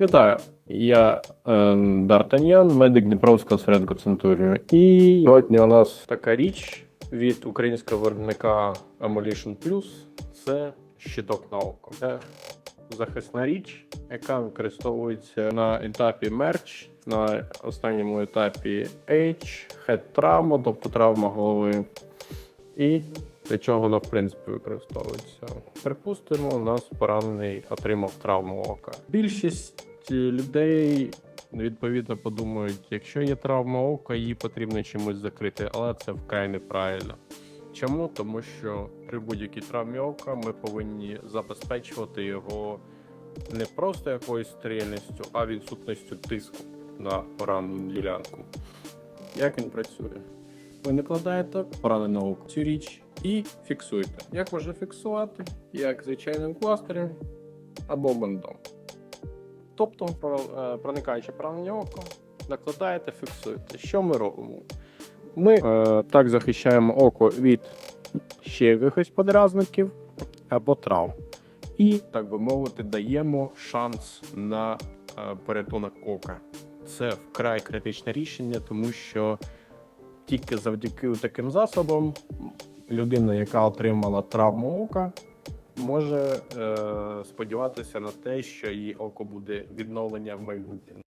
Вітаю, я е, Д'Артаньян, медик Дніпровського осередку Центурію. І сьогодні у нас така річ від українського виробника Amolition Plus. Це щиток на око. Це захисна річ, яка використовується на етапі мерч, на останньому етапі H, head травма, тобто травма голови. І для чого воно в принципі використовується? Припустимо, у нас поранений отримав травму ока. Більшість е, людей відповідно подумають, якщо є травма ока, її потрібно чимось закрити, але це вкрай неправильно. Чому? Тому що при будь-якій травмі ока ми повинні забезпечувати його не просто якоюсь стерильністю, а відсутністю тиску на поранену ділянку. Як він працює? Ви накладаєте поранене око цю річ і фіксуєте. Як можна фіксувати? Як звичайним пластирем або бандом. Тобто, е, проникаючи поранення око, накладаєте, фіксуєте. Що ми робимо? Ми е, так захищаємо око від ще якихось подразників або травм. І, так би мовити, даємо шанс на е, порятунок ока. Це вкрай критичне рішення, тому що тільки завдяки таким засобам людина, яка отримала травму ока, може е, сподіватися на те, що її око буде відновлення в майбутньому.